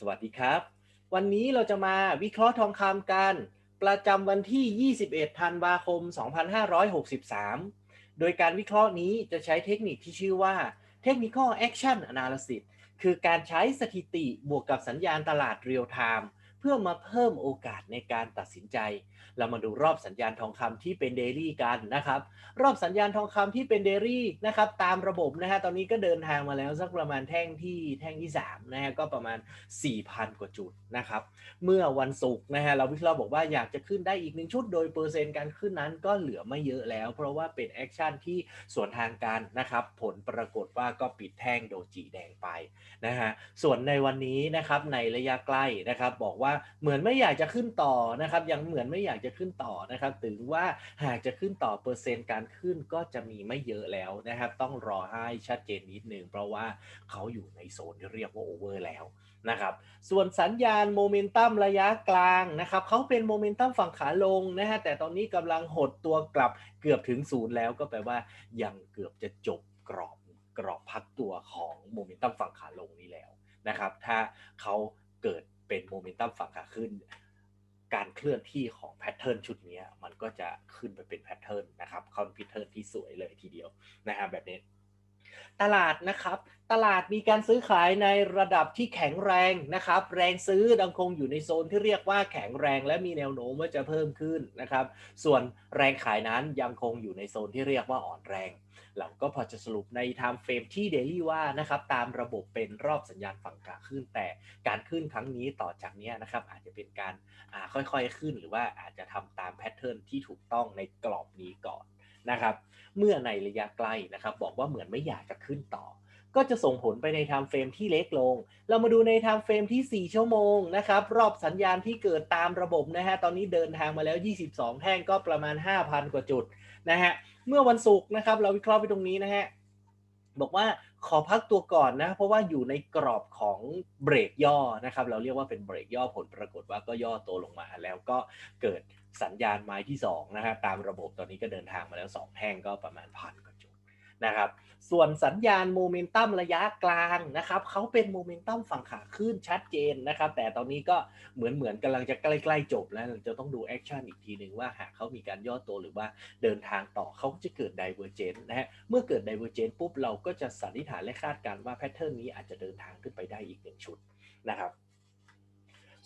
สวัสดีครับ วันนี้เราจะมาวิเคราะห์ทองคำกัน ประจำวันที่ 21 ธันวาคม 2563 โดยการวิเคราะห์นี้จะใช้เทคนิคที่ชื่อว่า Technical Action Analysis คือการใช้สถิติบวกกับสัญญาณตลาดเรียลไทม์ พื่อมาเพิ่มโอกาสในการตัดสินใจ เรามาดูรอบสัญญาณทองคำที่เป็นเดลี่กันนะครับ รอบสัญญาณทองคำที่เป็นเดลี่นะครับ ตามระบบนะฮะตอนนี้ก็เดินทางมาแล้วสักประมาณแท่งที่แท่งที่3นะฮะก็ประมาณ 4,000 กว่าจุดนะครับ เมื่อวันศุกร์นะฮะเราวิเคราะห์บอกว่าอยากจะขึ้นได้อีกหนึ่งชุด โดยเปอร์เซ็นต์การขึ้นนั้นก็เหลือไม่เยอะแล้ว เพราะว่าเป็นแอคชั่นที่ส่วนทางการนะครับ ผลปรากฏว่าก็ปิดแท่งโดจิแดงไปนะฮะส่วนในวันนี้นะครับในระยะใกล้นะครับบอกว่าเหมือนไม่อยากจะขึ้นต่อนะครับ ยังเหมือนไม่อยากจะขึ้นต่อนะครับถึงว่าหากจะขึ้นต่อเปอร์เซ็นต์การขึ้นก็จะมีไม่เยอะแล้วนะครับ ต้องรอให้ชัดเจนนิดนึงเพราะว่าเขาอยู่ในโซนที่เรียกว่าโอเวอร์แล้วนะครับส่วนสัญญาณโมเมนตัมระยะกลางนะครับเขาเป็นโมเมนตัมฝั่งขาลงนะฮะแต่ตอนนี้กำลังหดตัวกลับเกือบถึงศูนย์แล้วก็แปลว่ายังเกือบจะจบกรอบกรอบพักตัวของโมเมนตัมฝั่งขาลงนี้แล้วนะครับถ้าเขาเกิด เป็นโมเมนตัมฝั่งขาขึ้น การเคลื่อนที่ของแพทเทิร์นชุดนี้มันก็จะขึ้นไปเป็นแพทเทิร์นนะครับคอนพิเทิร์นที่สวยเลยทีเดียวนะครับแบบนี้ ตลาดนะครับ ตลาดมีการซื้อขายในระดับที่แข็งแรงนะครับ แรงซื้อยังคงอยู่ในโซนที่เรียกว่าแข็งแรงและมีแนวโน้มว่าจะเพิ่มขึ้นนะครับ ส่วนแรงขายนั้นยังคงอยู่ในโซนที่เรียกว่าอ่อนแรง เราก็พอจะสรุปใน time frame ที่ daily ว่านะครับตามระบบเป็นรอบสัญญาณฝั่งขาขึ้น แต่การขึ้นครั้งนี้ต่อจากนี้นะครับอาจจะเป็นการค่อยๆขึ้น หรือว่าอาจจะทำตามแพทเทิร์นที่ถูกต้องในกรอบนี้ก่อนนะครับ เมื่อในระยะใกล้นะครับ บอกว่าเหมือนไม่อยากจะขึ้นต่อ ก็จะส่งผลไปใน time frame ที่เล็กลง เรามาดูใน time frame ที่ 4 ชั่วโมงนะครับ รอบสัญญาณที่เกิดตามระบบนะฮะ ตอนนี้เดินทางมาแล้ว 22 แท่งก็ประมาณ 5,000 กว่าจุดนะฮะ เมื่อวันศุกร์นะครับ เราวิเคราะห์ไปตรงนี้นะฮะ บอกว่าขอพักตัวก่อนนะ เพราะว่าอยู่ในกรอบของเบรกย่อนะครับ เราเรียกว่าเป็นเบรกย่อผลปรากฏว่าก็ย่อตัวลงมาแล้วก็เกิดสัญญาณไม้ที่2นะฮะตามระบบตอนนี้ก็เดินทางมาแล้ว 2 แท่งก็ประมาณพันกว่า นะครับ ส่วนสัญญาณโมเมนตัมระยะกลางนะครับเขาเป็นโมเมนตัมฝั่งขาขึ้นชัดเจนนะครับ แต่ตอนนี้ก็เหมือนเหมือนกำลังจะใกล้ๆจบแล้วจะต้องดูแอคชั่นอีกทีหนึ่งว่าหากเขามีการย่อตัวหรือว่าเดินทางต่อเขาจะเกิดไดเวอร์เจนนะฮะเมื่อเกิดไดเวอร์เจนปุ๊บเราก็จะสันนิษฐานและคาดการณ์ว่าแพทเทิร์นนี้อาจจะเดินทางขึ้นไปได้อีกหนึ่งชุดนะครับ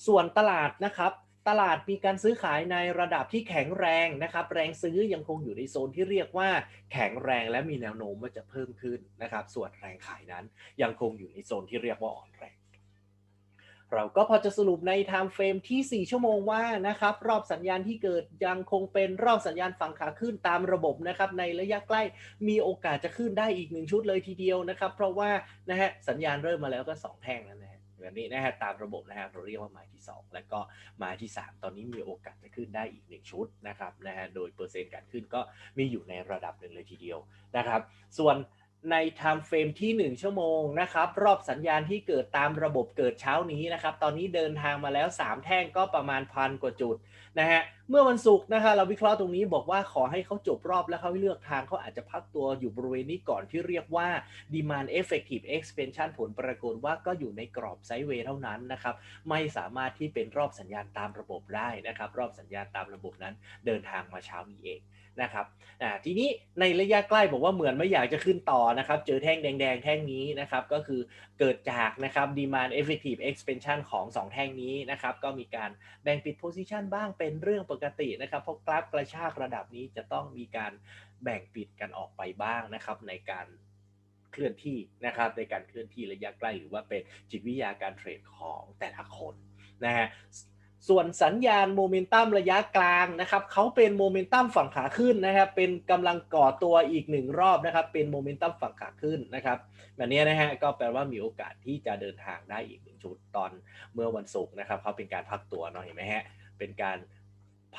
ส่วนตลาดนะครับ ตลาดมีการซื้อขายในระดับที่แข็งแรงนะครับ แรงซื้อยังคงอยู่ในโซนที่เรียกว่าแข็งแรงและมีแนวโน้มว่าจะเพิ่มขึ้นนะครับ ส่วนแรงขายนั้นยังคงอยู่ในโซนที่เรียกว่าอ่อนแรงเราก็พอจะสรุปใน time frame ที่ 4 ชั่วโมงว่านะครับ รอบสัญญาณที่เกิดยังคงเป็นรอบสัญญาณฝั่งขาขึ้นตามระบบนะครับ ในระยะใกล้มีโอกาสจะขึ้นได้อีกหนึ่งชุดเลยทีเดียวนะครับ เพราะว่านะฮะสัญญาณเริ่มมาแล้วก็ 2 แท่งแล้วนะฮะ แบบนี้นะฮะตามระบบนะฮะเราเรียกว่าไม้ที่ 2 แล้วก็ไม้ที่ 3 ตอนนี้มีโอกาสจะขึ้นได้อีก 1 ชุดนะครับนะฮะโดยเปอร์เซ็นต์การขึ้นก็มีอยู่ในระดับหนึ่งเลยทีเดียวนะครับ ส่วนในไทม์เฟรมที่ 1 ชั่วโมงนะครับรอบสัญญาณที่เกิดตามระบบเกิดเช้านี้นะครับ ตอนนี้เดินทางมาแล้ว 3 แท่งก็ประมาณพันกว่าจุดนะฮะ เมื่อวันศุกร์นะคะเราวิเคราะห์ตรงนี้บอกว่าขอให้เขาจบรอบแล้วเขาเลือกทางเขาอาจจะพักตัวอยู่บริเวณนี้ก่อนที่เรียกว่า demand effective expansion ผลปรากฏว่าก็อยู่ในกรอบไซด์เวย์เท่านั้นนะครับ ไม่สามารถที่เป็นรอบสัญญาณตามระบบได้นะครับ รอบสัญญาณตามระบบนั้นเดินทางมาเช้านี้เองนะครับทีนี้ในระยะใกล้บอกว่าเหมือนไม่อยากจะขึ้นต่อนะครับ เจอแท่งแดงๆ แท่งนี้นะครับ ก็คือเกิดจากนะครับ demand effective expansion ของ 2 แท่งนี้นะครับ ก็มีการแบ่งปิด position บ้างเป็นเรื่องปกตินะครับ เพราะกราฟกระชากระดับนี้จะต้องมีการแบ่งปิดกันออกไปบ้างนะครับ ในการเคลื่อนที่นะครับในการเคลื่อนที่ระยะใกล้หรือว่าเป็นจิตวิทยาการเทรดของแต่ละคนนะฮะส่วนสัญญาณโมเมนตัมระยะกลางนะครับเขาเป็นโมเมนตัมฝั่งขาขึ้นนะครับเป็นกำลังก่อตัวอีกหนึ่งรอบนะครับ เป็นโมเมนตัมฝั่งขาขึ้นนะครับแบบนี้นะฮะก็แปลว่ามีโอกาสที่จะเดินทางได้อีกหนึ่งชุดตอนเมื่อวันศุกร์นะครับเขาเป็นการพักตัวเนาะเห็นไหมฮะเป็นการ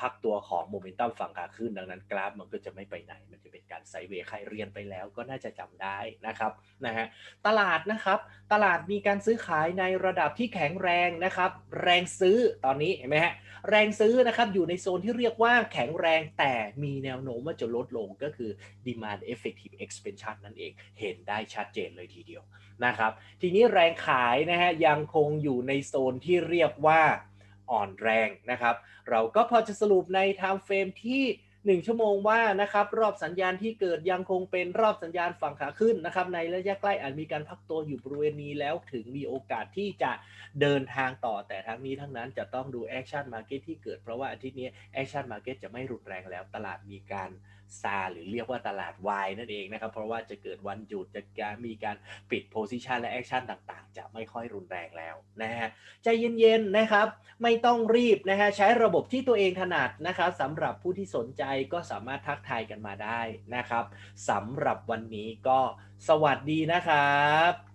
พักตัวของโมเมนตัมฝั่งขาขึ้น ดังนั้นกราฟมันก็จะไม่ไปไหน มันจะเป็นการไซเวย์ใครเรียนไปแล้วก็น่าจะจำได้นะครับนะฮะตลาดนะครับ ตลาดมีการซื้อขายในระดับที่แข็งแรงนะครับ แรงซื้อตอนนี้เห็นไหมฮะแรงซื้อนะครับอยู่ในโซนที่เรียกว่าแข็งแรงแต่มีแนวโน้มว่าจะลดลงก็คือ demand effective expansion นั่นเองเห็นได้ชัดเจนเลยทีเดียวนะครับ ทีนี้แรงขายนะฮะยังคงอยู่ในโซนที่เรียกว่า อ่อนแรงนะครับ เราก็พอจะสรุปในไทม์เฟรมที่ 1 ชั่วโมงว่านะครับรอบสัญญาณที่เกิดยังคงเป็นรอบสัญญาณฝั่งขาขึ้นนะครับในระยะใกล้อาจมีการพักตัวอยู่บริเวณนี้แล้วถึงมีโอกาสที่จะเดินทางต่อแต่ทั้งนี้ทั้งนั้นจะต้องดูแอคชั่นมาร์เก็ตที่เกิดเพราะว่าอาทิตย์นี้แอคชั่นมาร์เก็ตจะไม่รุนแรงแล้วตลาดมีการ ซาหรือเรียกว่าตลาดวายนั่นเองนะครับ เพราะว่าจะเกิดวันหยุดจะมีการปิดโพซิชันและแอคชั่นต่างๆ จะไม่ค่อยรุนแรงแล้วนะฮะใจเย็นๆนะครับ ไม่ต้องรีบนะฮะใช้ระบบที่ตัวเองถนัดนะครับสำหรับผู้ที่สนใจก็สามารถทักทายกันมาได้นะครับสำหรับวันนี้ก็สวัสดีนะครับ